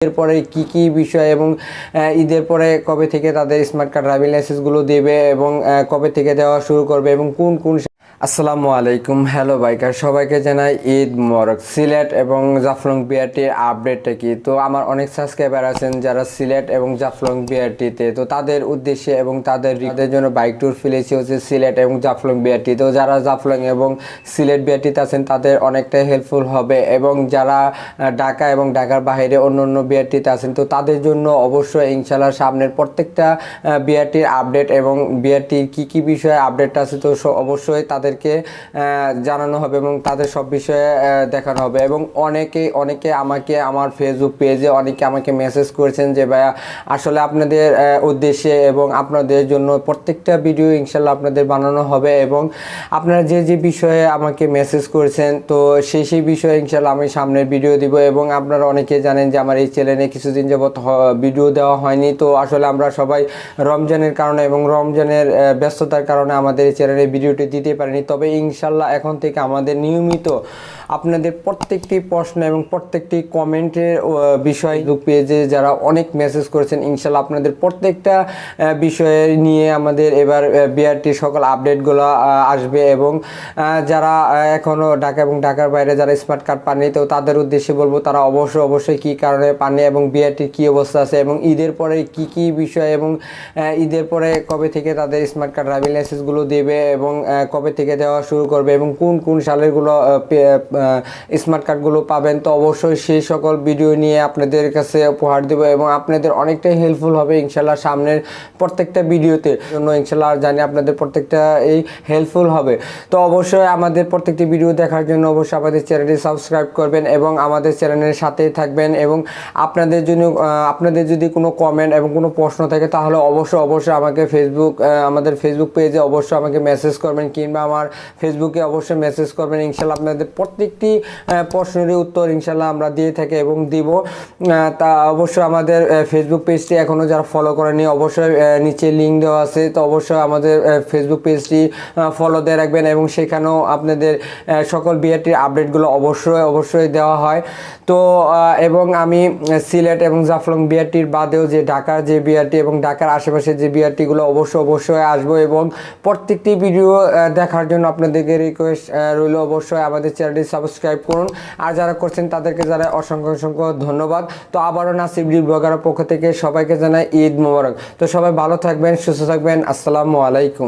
ঈদের পরে কি কি বিষয় এবং ঈদের পরে কবে থেকে তাদের স্মার্ট কার্ড ড্রাইভিং লাইসেন্সগুলো দেবে এবং কবে থেকে দেওয়া শুরু করবে এবং কোন কোন আসসালামু আলাইকুম। Hello biker. সবাইকে জানাই ঈদ মোবারক। সিলেট এবং জাফলং বিআরটির আপডেটটা কি? তো আমার অনেক সাবস্ক্রাইবার আছেন যারা সিলেট এবং জাফলং বিআরটিতে। তো তাদের উদ্দেশ্যে এবং তাদের তাদের জন্য বাইক ট্যুর ফেলেছি হচ্ছে সিলেট এবং জাফলং বিআরটি। তো যারা জাফলং এবং সিলেট বিআরটিতে আছেন, তাদের অনেকটাই হেল্পফুল হবে এবং যারা ঢাকা এবং ঢাকার বাইরে অন্য অন্য বিআরটিতে আছেন, তো তাদের জন্য অবশ্যই ইনশাল্লাহ সামনের প্রত্যেকটা বিআরটির আপডেট এবং বিআরটির কি কি বিষয়ে আপডেট আছে, তো অবশ্যই অবশ্যই তাদেরকে জানানো হবে এবং তাদের সব বিষয়ে দেখানো হবে। এবং অনেকে অনেকে আমাকে আমার ফেসবুক পেজে অনেকে আমাকে মেসেজ করেছেন যে, ভাইয়া, আসলে আপনাদের উদ্দেশ্যে এবং আপনাদের জন্য প্রত্যেকটা ভিডিও ইনশাল্লাহ আপনাদের বানানো হবে এবং আপনারা যে যে বিষয়ে আমাকে মেসেজ করেছেন, তো সেই সেই বিষয়ে ইনশাল্লাহ আমি সামনের ভিডিও দিব। এবং আপনারা অনেকে জানেন যে, আমার এই চ্যানেলে কিছুদিন যাবত হ- ভিডিও দেওয়া হয়নি। তো আসলে আমরা সবাই রমজানের কারণে এবং রমজানের ব্যস্ততার কারণে আমাদের এই চ্যানেলে ভিডিওটি দিতে পারিনি। তবে ইনশাল্লাহ এখন থেকে আমাদের নিয়মিত আপনাদের প্রত্যেকটি প্রশ্ন এবং প্রত্যেকটি কমেন্টের বিষয় পেজে যারা অনেক মেসেজ করেছেন, ইনশাল্লাহ আপনাদের প্রত্যেকটা বিষয়ে নিয়ে আমাদের এবার বিআরটি সকল আপডেটগুলো আসবে এবং যারা এখনও ঢাকা এবং ঢাকার বাইরে যারা স্মার্ট কার্ড পাননি, তো তাদের উদ্দেশ্যে বলব তারা অবশ্যই অবশ্যই কী কারণে পাননি এবং বিআরটির কি অবস্থা আছে এবং ঈদের পরে কি কি বিষয় এবং ঈদের পরে কবে থেকে তাদের স্মার্ট কার্ড ড্রাইভিং লাইসেন্সগুলো দেবে এবং কবে থেকে দেওয়া শুরু করবে এবং কোন কোন সালেরগুলো স্মার্ট কার্ডগুলো পাবেন, তো অবশ্যই সেই সকল ভিডিও নিয়ে আপনাদের কাছে উপহার দেবো এবং আপনাদের অনেকটাই হেল্পফুল হবে ইনশাল্লাহ সামনের প্রত্যেকটা ভিডিওতে জন্য ইনশাল্লাহ জানি আপনাদের প্রত্যেকটা এই হেল্পফুল হবে। তো অবশ্যই আমাদের প্রত্যেকটি ভিডিও দেখার জন্য অবশ্যই আমাদের চ্যানেলটি সাবস্ক্রাইব করবেন এবং আমাদের চ্যানেলের সাথেই থাকবেন এবং আপনাদের জন্য আপনাদের যদি কোনো কমেন্ট এবং কোনো প্রশ্ন থাকে, তাহলে অবশ্যই অবশ্যই আমাকে ফেসবুক আমাদের ফেসবুক পেজে অবশ্যই আমাকে মেসেজ করবেন কিংবা আমার ফেসবুকে অবশ্যই মেসেজ করবেন। ইনশাল্লাহ আপনাদের প্রত্যেকটি প্রশ্নেরই উত্তর ইনশাল্লাহ আমরা দিয়ে থাকি এবং দিব। তা অবশ্যই আমাদের ফেসবুক পেজটি এখনও যারা ফলো করেনি অবশ্যই নিচে লিঙ্ক দেওয়া আছে। তো অবশ্যই আমাদের ফেসবুক পেজটি ফলো দিয়ে রাখবেন এবং সেখানেও আপনাদের সকল বিআরটির আপডেটগুলো অবশ্যই অবশ্যই দেওয়া হয়। তো এবং আমি সিলেট এবং জাফলং বিআরটির বাদেও যে ঢাকার যে বিআরটি এবং ঢাকার আশেপাশে যে বিআরটিগুলো অবশ্যই অবশ্যই আসব এবং প্রত্যেকটি ভিডিও দেখার জন্য আপনাদেরকে রিকোয়েস্ট রইল অবশ্যই আমাদের চ্যানেলটি সাবস্ক্রাইব করুন। আর যারা করছেন তাদেরকে যারা অসংখ্য অসংখ্য ধন্যবাদ। তো আবারও নাসিবডি ব্লগারের পক্ষ থেকে সবাইকে জানাই ঈদ মোবারক। তো সবাই ভালো থাকবেন, সুস্থ থাকবেন। আসসালামু আলাইকুম।